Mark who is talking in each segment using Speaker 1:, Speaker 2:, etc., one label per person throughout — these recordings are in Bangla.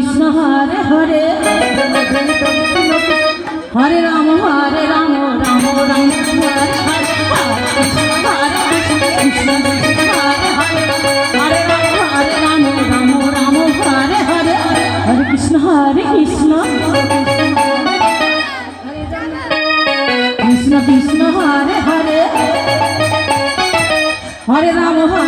Speaker 1: কৃষ্ণ হরে হরে।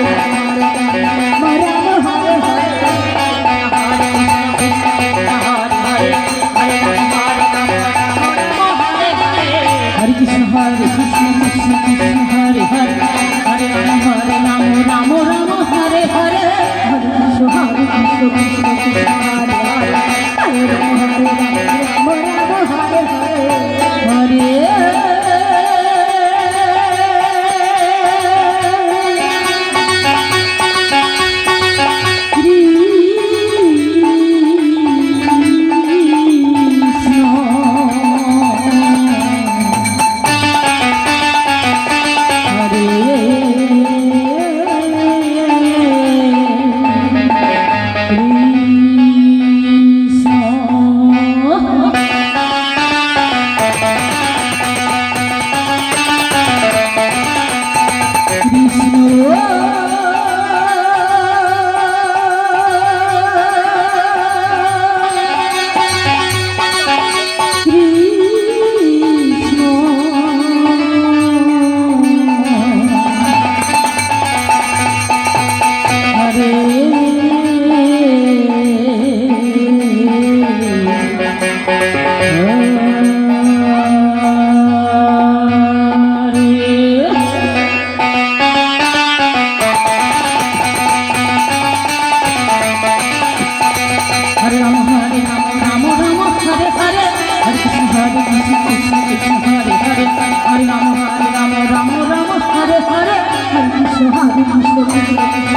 Speaker 1: Thank you. 别怕别怕不着急不着